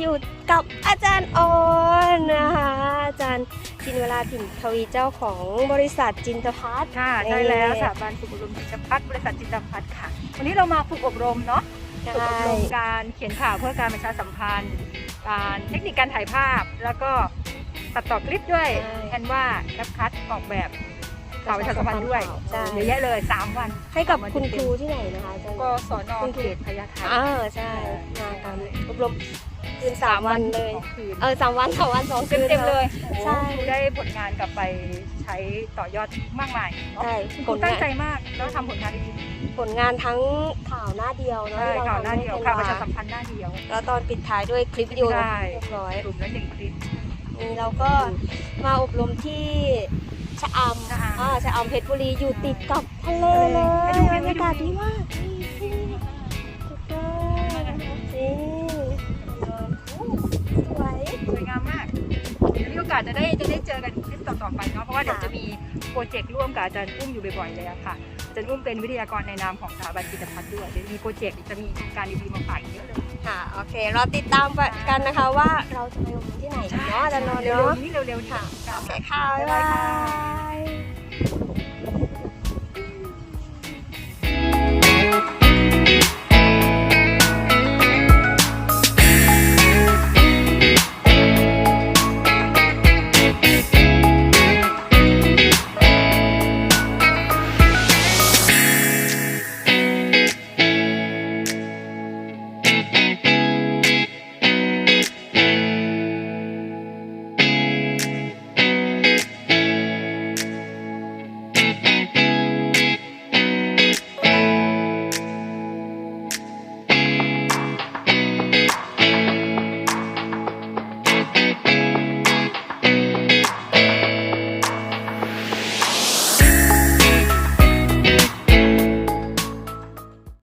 อยู่กับอาจารย์ออนนะคะอาจารย์จินเวลาถิ่นทวีเจ้าของบริษัทจินตพัฒน์ค่ะได้แล้วสถาบันฝึกอบรมจิตพัฒน์บริษัทจิตพัฒน์ค่ะ วันนี้เรามาฝึกอบรมเนาะใช่ฝึกอบรมการเขียนข่าวเพื่อการประชาสัมพันธ์ การเทคนิคการถ่ายภาพ แล้วก็ตัดต่อคลิปด้วยแอนว่าแคปคัดออกแบบข่าวประชาสัมพันธ์ด้วยใช่เยอะแยะเลย 3 วัน ให้กับคุณครูที่ไหนนะคะอาจารย์ก็สอนอเขตพญาไทอ่าใช่มากันอบรม คืนสามวันเลย สองคืนเออสามวันสองวันสองคืน เต็มๆเลยใช่ โอ้ครูได้ผลงานกลับไปใช้ต่อยอดมากมายเนาะใช่คุณผครูลตั้งางนใจมากแล้วทำผลงานดีผลงานทั้งข่าวหน้าเดียวๆเนาะใช่ที่ข่าวทำหน้าเดียวให้ข่าวประเห็ชานสัมพันธ์หน้าเดียว แล้วตอนปิดท้ายด้วยคลิปวิดีโอใช่เรียบร้อย กลุ่มละหนึ่งคลิป นี่เราก็มาอบรมที่ชะอำชะอำอ่าชะอำเพชรบุรีอยู่ติดกับทะเลเลยให้ดูบรให้ดูรยากาศดีมากนี่าสจะได้จะได้เจอกันคลิปต่อๆไปเนาะเพราะว่าเดี๋ยวจะมีโปรเจกต์ร่วมกับอาจารย์อุ้มอยู่บ่อยๆเลยอะค่ะอาจารย์อุ้มเป็นวิทยากรในนามของสถาบันกิจพัฒน์ด้วยเดี๋ยวมีโปรเจกต์จะมีโครงการดีๆมาฝากอีกเยอะเลยค่ะโอเค เราติดตามกันนะคะว่าเราจะไปอบรมที่ไหนกันเนาะอาจารย์นนท์เร็วเนาะๆนี้เร็วๆนี้ค่ะค่ะโอเคค่ะบ๊ายบาย